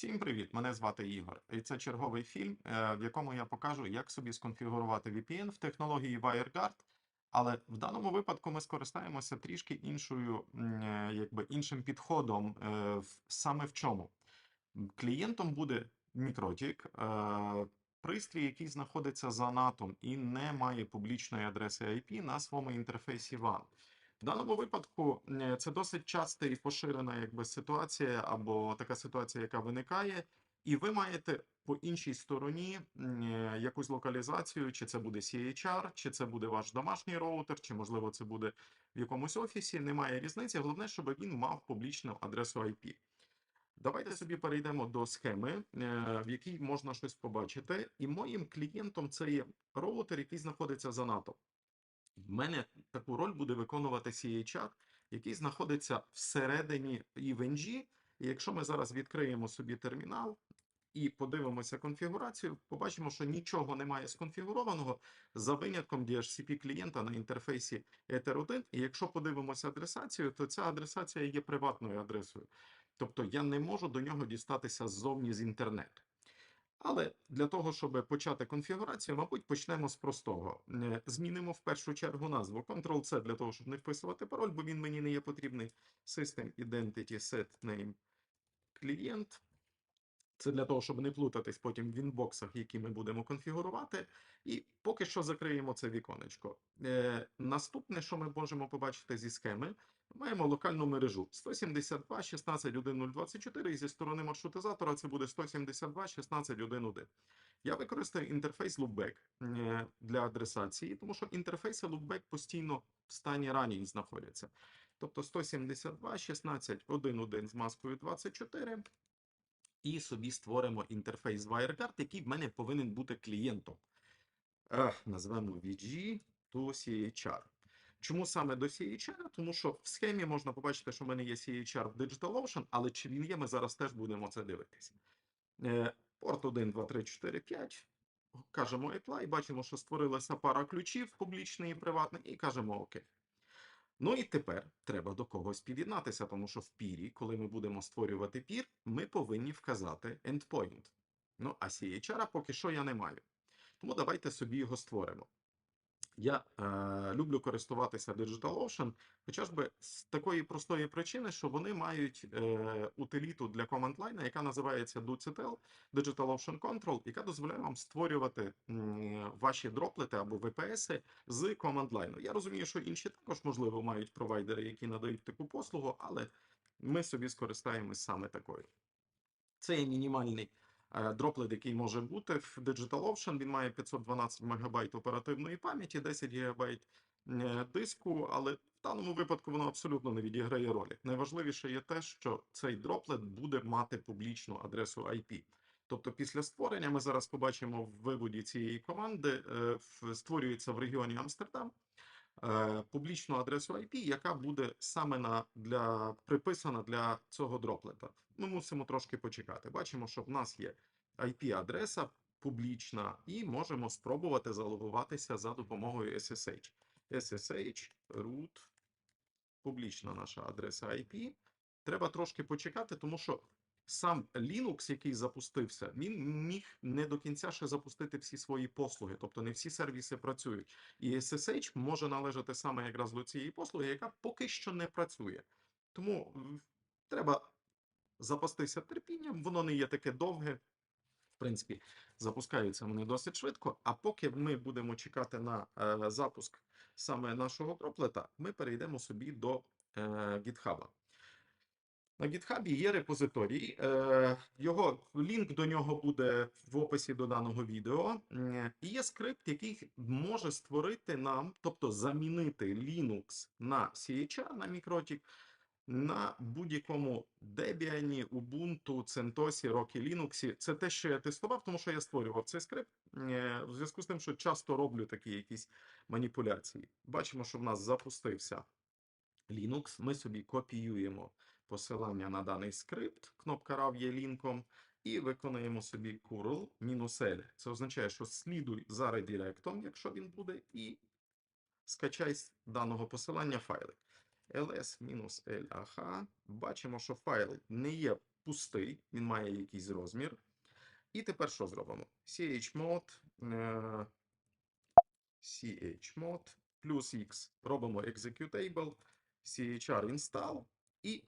Всім привіт! Мене звати Ігор. І це черговий фільм, е, в якому я покажу, як собі сконфігурувати VPN в технології WireGuard. Але в даному випадку ми скористаємося трішки іншою, е, якби іншим підходом. е, Саме в чому? Клієнтом буде Мікротік, пристрій, який знаходиться за NAT і не має публічної адреси IP на своєму інтерфейсі WAN. В даному випадку е, це досить часта і поширена якби, ситуація, або така ситуація, яка виникає, і ви маєте по іншій стороні е, якусь локалізацію, чи це буде CHR, чи це буде ваш домашній роутер, чи можливо це буде в якомусь офісі. Немає різниці. Головне, щоб він мав публічну адресу IP. Давайте собі перейдемо до схеми, е, в якій можна щось побачити. І моїм клієнтом це є роутер, який знаходиться за НАТО. В мене таку роль буде виконувати CHR, який знаходиться всередині EVNG. І якщо ми зараз відкриємо собі термінал і подивимося конфігурацію, побачимо, що нічого немає сконфігурованого за винятком DHCP клієнта на інтерфейсі Ether 1. І якщо подивимося адресацію, то ця адресація є приватною адресою. Тобто я не можу до нього дістатися ззовні з інтернету. Але для того, щоб почати конфігурацію, мабуть, почнемо з простого. Е, Змінимо в першу чергу назву. Ctrl-C для того, щоб не вписувати пароль, бо він мені не є потрібний. System Identity Set Name Client. Це для того, щоб не плутатись потім в інбоксах, які ми будемо конфігурувати. І поки що закриємо це віконечко. Е, наступне, що ми можемо побачити зі схеми, маємо локальну мережу 172.16.1.0.24 і зі сторони маршрутизатора це буде 172.16.1.1. Я використаю інтерфейс Loopback е, для адресації, тому що інтерфейси Loopback постійно в стані ранній знаходяться. Тобто 172.16.1.1 з маскою 24. І собі створимо інтерфейс WireGuard, який в мене повинен бути клієнтом. Е, назвемо VG to CHR. Чому саме до CHR? Тому що в схемі можна побачити, що в мене є CHR в DigitalOcean, але чи він є, ми зараз теж будемо це дивитися. Е, порт 1, 2, 3, 4, 5. Кажемо apply, бачимо, що створилася пара ключів, публічний і приватний, і кажемо ОК. Ну і тепер треба до когось під'єднатися, тому що в пірі, коли ми будемо створювати пір, ми повинні вказати endpoint. Ну, а CHR поки що я не маю. Тому давайте собі його створимо. Я е, люблю користуватися DigitalOcean, хоча ж би з такої простої причини, що вони мають е, утиліту для line, яка називається DoCTL, DigitalOcean Control, яка дозволяє вам створювати м, ваші дроплети або VPS з line. Я розумію, що інші також, можливо, мають провайдери, які надають таку послугу, але ми собі скористаємось саме такою. Це є мінімальний дроплет, який може бути в DigitalOcean. Він має 512 МБ оперативної пам'яті, 10 ГБ е, диску, але в даному випадку воно абсолютно не відіграє ролі. Найважливіше є те, що цей дроплет буде мати публічну адресу IP. Тобто після створення ми зараз побачимо в виводі цієї команди, е, створюється в регіоні Амстердам е, публічну адресу IP, яка буде саме на, для, приписана для цього дроплета. Ми мусимо трошки почекати. Бачимо, що в нас є IP-адреса публічна, і можемо спробувати залогуватися за допомогою SSH. SSH root, публічна наша адреса IP. Треба трошки почекати, тому що сам Linux, який запустився, він міг не до кінця ще запустити всі свої послуги, тобто не всі сервіси працюють. І SSH може належати саме якраз до цієї послуги, яка поки що не працює. Тому треба запастися терпінням, воно не є таке довге. В принципі, запускаються вони досить швидко. А поки ми будемо чекати на е, запуск саме нашого дроплета, ми перейдемо собі до е, GitHub. На GitHub є репозиторій. Е, його лінк до нього буде в описі до даного відео. І є скрипт, який може створити нам, тобто замінити Linux на CHR, на Мікротік, на будь-якому Debian, Ubuntu, CentOS, Rocky Linux. Це те, що я тестував, тому що я створював цей скрипт. Е, В зв'язку з тим, що часто роблю такі якісь маніпуляції. Бачимо, що в нас запустився Linux. Ми собі копіюємо посилання на даний скрипт. Кнопка RAW є лінком. І виконуємо собі curl-l. Це означає, що слідуй за редиректом, якщо він буде, і скачай з даного посилання файлик. ls-lah. Бачимо, що файл не є пустий, він має якийсь розмір. І тепер що зробимо? chmod, е, chmod плюс x. Робимо executable, chr install і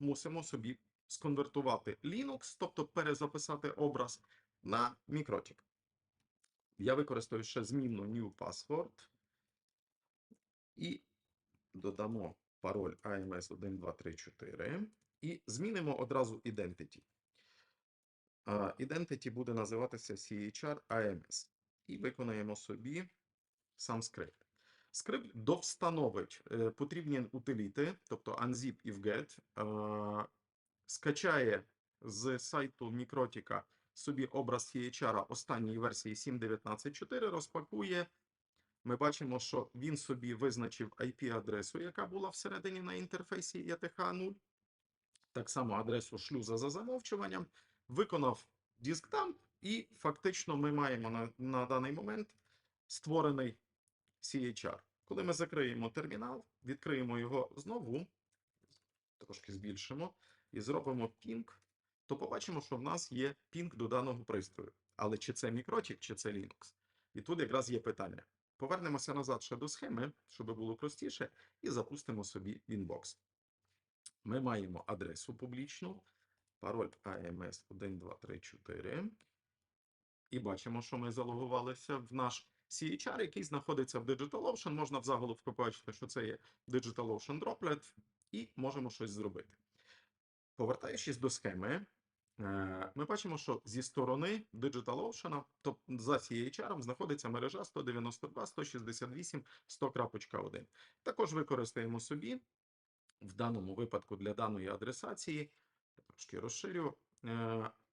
мусимо собі сконвертувати Linux, тобто перезаписати образ на мікротік. Я використаю ще змінну new password і додамо пароль AMS1234 і змінимо одразу identity. Identity буде називатися CHR AMS. І виконаємо собі сам скрипт. Скрипт довстановить е, потрібні утиліти, тобто unzip і wget, е, скачає з сайту Мікротіка собі образ CHR останньої версії 7.19.4, розпакує. Ми бачимо, що він собі визначив IP-адресу, яка була всередині на інтерфейсі ETH 0. Так само адресу шлюза за замовчуванням, виконав диск-дамп, і фактично ми маємо на, на даний момент створений CHR. Коли ми закриємо термінал, відкриємо його знову, трошки збільшимо, і зробимо ping, то побачимо, що в нас є пінг до даного пристрою. Але чи це мікротік, чи це Linux? І тут якраз є питання. Повернемося назад ще до схеми, щоб було простіше, і запустимо собі Winbox. Ми маємо адресу публічну, пароль AMS 1234. І бачимо, що ми залогувалися в наш CHR, який знаходиться в DigitalOcean. Можна в заголовку побачити, що це є DigitalOcean Droplet, і можемо щось зробити. Повертаючись до схеми, е, ми бачимо, що зі сторони DigitalOcean, тобто за CHR, знаходиться мережа 192.168.100.1. Також використаємо собі в даному випадку для даної адресації, трошки розширю,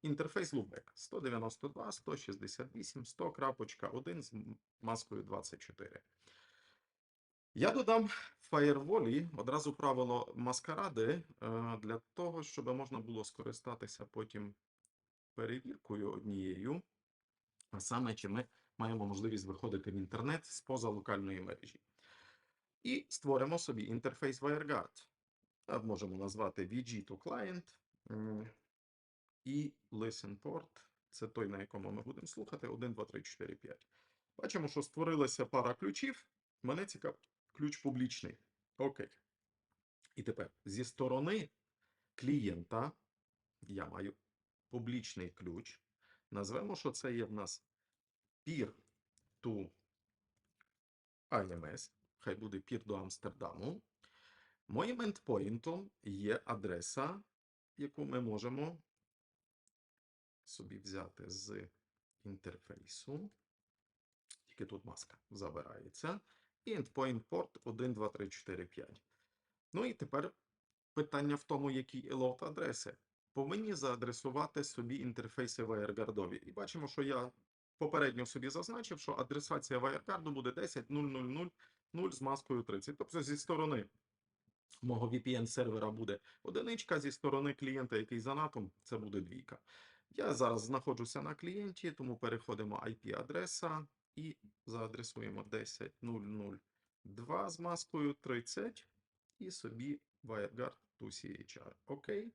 інтерфейс Loopback 192.168.100.1 з маскою 24. Я додам в фаєрволі одразу правило маскаради е, для того, щоб можна було скористатися потім перевіркою однією, а саме чи ми маємо можливість виходити в інтернет з поза локальної мережі. І створимо собі інтерфейс WireGuard. Можемо назвати VG to Client і Listen Port. Це той, на якому ми будемо слухати. 1, 2, 3, 4, 5. Бачимо, що створилася пара ключів. Мене цікавить ключ публічний. Окей. І тепер зі сторони клієнта я маю публічний ключ. Назвемо, що це є в нас peer to IMS. Хай буде peer до Амстердаму. Моїм ендпоінтом є адреса, яку ми можемо собі взяти з інтерфейсу. Тільки тут маска забирається. І endpoint port 1, 2, 3, 4, 5. Ну і тепер питання в тому, які елот адреси. Повинні заадресувати собі інтерфейси WireGuardові. І бачимо, що я попередньо собі зазначив, що адресація WireGuard буде 10.000.0 з маскою 30. Тобто зі сторони мого VPN-сервера буде одиничка, зі сторони клієнта, який за НАТО, це буде двійка. Я зараз знаходжуся на клієнті, тому переходимо IP-адреса і заадресуємо 10.002 з маскою 30 і собі WireGuard to CHR. Окей.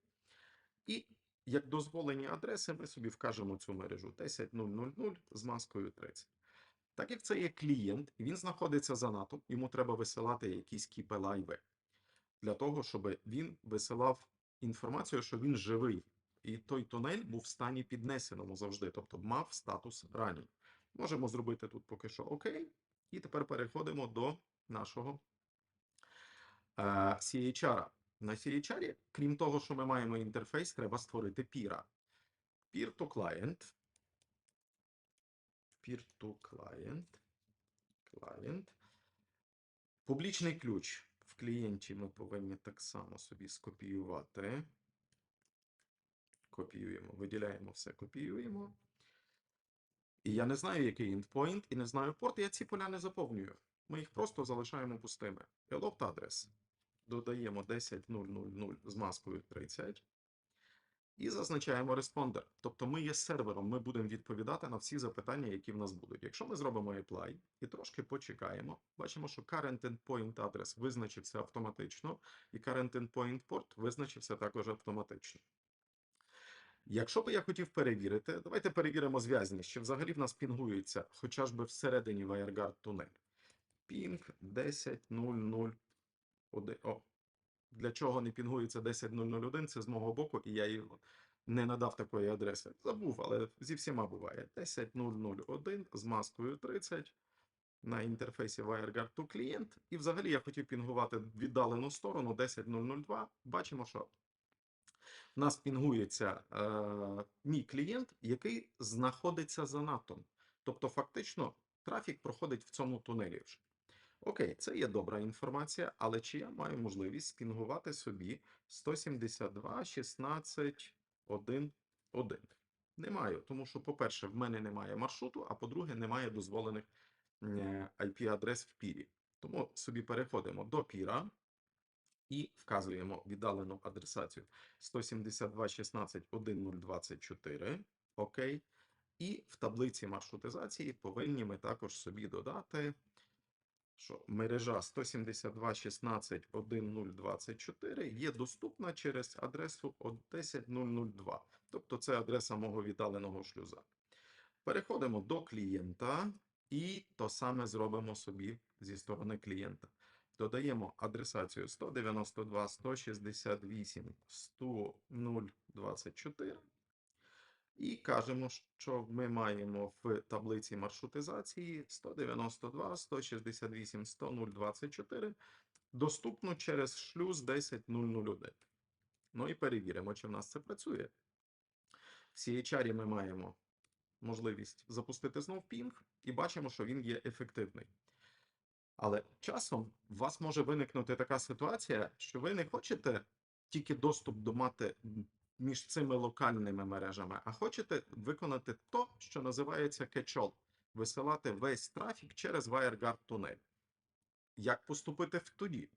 І як дозволені адреси, ми собі вкажемо цю мережу 10.000 з маскою 30. Так як це є клієнт, він знаходиться за НАТО, йому треба висилати якісь кіпелайви для того, щоб він висилав інформацію, що він живий. І той тунель був в стані піднесеному завжди, тобто мав статус ранній. Можемо зробити тут поки що ОК. І тепер переходимо до нашого е, CHR. На CHR, крім того, що ми маємо інтерфейс, треба створити піра. Peer to client. Peer to client. Client. Публічний ключ в клієнті ми повинні так само собі скопіювати. Копіюємо, виділяємо все, копіюємо. І я не знаю, який endpoint, і не знаю порт, я ці поля не заповнюю. Ми їх просто залишаємо пустими. Eloped адрес. Додаємо 10.000 з маскою 30. І зазначаємо респондер. Тобто ми є сервером, ми будемо відповідати на всі запитання, які в нас будуть. Якщо ми зробимо apply і трошки почекаємо, бачимо, що current endpoint адрес визначився автоматично, і current endpoint port визначився також автоматично. Якщо би я хотів перевірити, давайте перевіримо зв'язність, чи взагалі в нас пінгується хоча би всередині WireGuard тунель. Пінг 10.0.0.1. О, для чого не пінгується 10.0.0.1, це з мого боку, і я їй не надав такої адреси. Забув, але зі всіма буває. 10.0.0.1 з маскою 30 на інтерфейсі WireGuard to клієнт. І взагалі я хотів пінгувати віддалену сторону 10.0.0.2. Бачимо, що нас пінгується е, мій клієнт, який знаходиться за натом. Тобто, фактично, трафік проходить в цьому тунелі вже. Окей, це є добра інформація, але чи я маю можливість спінгувати собі 172, 16, 1, 1? Не маю, тому що, по-перше, в мене немає маршруту, а по-друге, немає дозволених е, IP-адрес в пірі. Тому собі переходимо до піра і вказуємо віддалену адресацію 172.16.1.024. Окей. І в таблиці маршрутизації повинні ми також собі додати, що мережа 172.16.1.024 є доступна через адресу 10.002. Тобто це адреса мого віддаленого шлюза. Переходимо до клієнта і то саме зробимо собі зі сторони клієнта. Додаємо адресацію 192, 168, 10024 і кажемо, що ми маємо в таблиці маршрутизації 192, 168, 100, 024 доступно через шлюз 10001. Ну і перевіримо, чи в нас це працює. В CHR ми маємо можливість запустити знов пінг і бачимо, що він є ефективний. Але часом у вас може виникнути така ситуація, що ви не хочете тільки доступ до мати між цими локальними мережами, а хочете виконати то, що називається catch-all, висилати весь трафік через WireGuard тунель. Як поступити в тоді?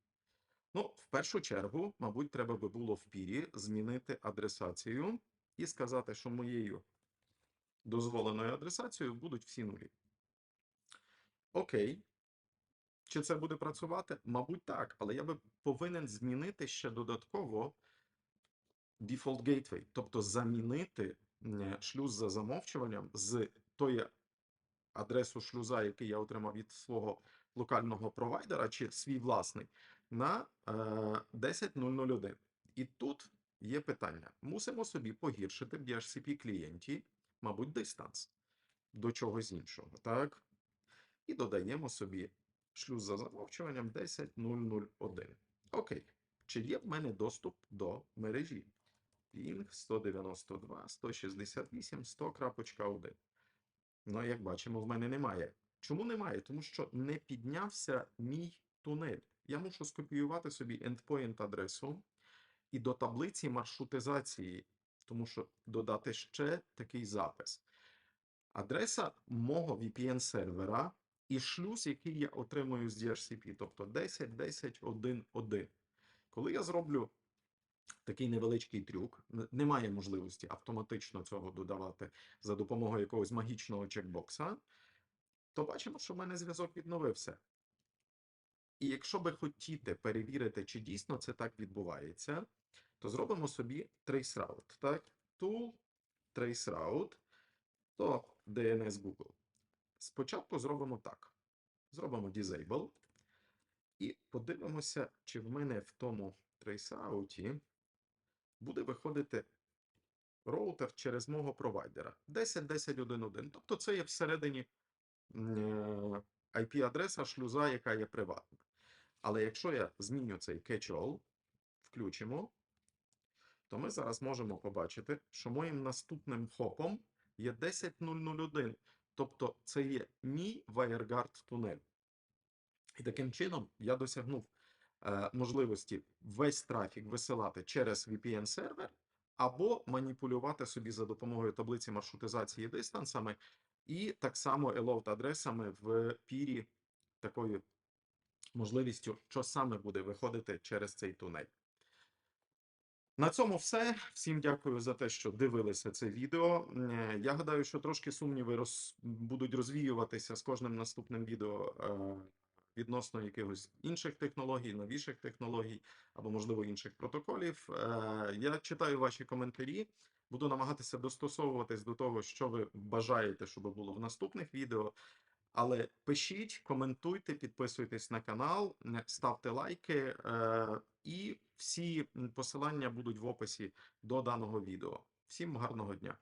Ну, в першу чергу, мабуть, треба би було в пірі змінити адресацію і сказати, що моєю дозволеною адресацією будуть всі нулі. Окей. Чи це буде працювати? Мабуть, так, але я би повинен змінити ще додатково Default Gateway, тобто замінити шлюз за замовчуванням з тої адресу шлюза, який я отримав від свого локального провайдера, чи свій власний, на е, 10.001. І тут є питання: мусимо собі погіршити в DHCP клієнті, мабуть, дистанс до чогось іншого. Так? І додаємо собі шлюз за замовчуванням 10.001. Окей. Чи є в мене доступ до мережі? Ping 192, 168, 100.1. Ну, як бачимо, в мене немає. Чому немає? Тому що не піднявся мій тунель. Я мушу скопіювати собі endpoint адресу і до таблиці маршрутизації, тому що додати ще такий запис. Адреса мого VPN сервера і шлюз, який я отримую з DHCP, тобто 10, 10, 1, 1. Коли я зроблю такий невеличкий трюк, немає можливості автоматично цього додавати за допомогою якогось магічного чекбокса, то бачимо, що в мене зв'язок відновився. І якщо би хотіти перевірити, чи дійсно це так відбувається, то зробимо собі traceroute. Так? Tool, traceroute, то DNS Google. Спочатку зробимо так. Зробимо disable і подивимося, чи в мене в тому traceout буде виходити роутер через мого провайдера 10.10.1.1. Тобто це є всередині е, IP-адреса шлюза, яка є приватна. Але якщо я зміню цей catch-all, включимо, то ми зараз можемо побачити, що моїм наступним хопом є 10.001. Тобто це є мій WireGuard тунель. І таким чином я досягнув е, можливості весь трафік висилати через VPN-сервер або маніпулювати собі за допомогою таблиці маршрутизації дистансами і так само елоут-адресами в пірі такою можливістю, що саме буде виходити через цей тунель. На цьому все. Всім дякую за те, що дивилися це відео. Е, Я гадаю, що трошки сумніви роз... будуть розвіюватися з кожним наступним відео е, відносно якихось інших технологій, новіших технологій або, можливо, інших протоколів. Е, Я читаю ваші коментарі. Буду намагатися достосовуватись до того, що ви бажаєте, щоб було в наступних відео. Але пишіть, коментуйте, підписуйтесь на канал, ставте лайки, е, і всі посилання будуть в описі до даного відео. Всім гарного дня!